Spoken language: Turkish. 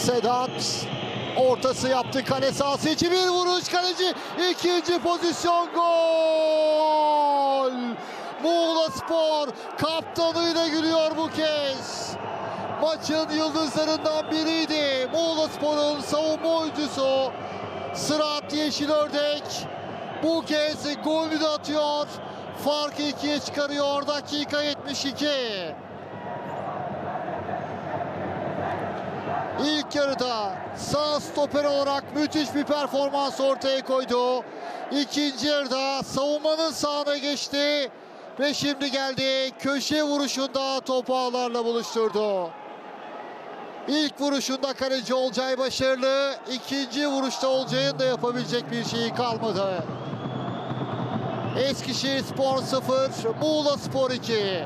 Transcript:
Sedat ortası yaptı kale sahası içi bir vuruş kaleci ikinci pozisyon gol. Muğla Spor kaptanıyla gülüyor bu kez. Maçın yıldızlarından biriydi. Muğla Spor'un savunma oyuncusu Sırat Yeşilördek bu kez golünü de atıyor. Farkı ikiye çıkarıyor dakika 72. İlk yarıda sağ stoper olarak müthiş bir performans ortaya koydu. İkinci yarıda savunmanın sağına geçti ve şimdi geldi köşe vuruşunda topu ağlarla buluşturdu. İlk vuruşunda kaleci Olcay başarılı. İkinci vuruşta Olcay'ın da yapabilecek bir şeyi kalmadı. Eskişehir Spor 0, Muğla Spor 2.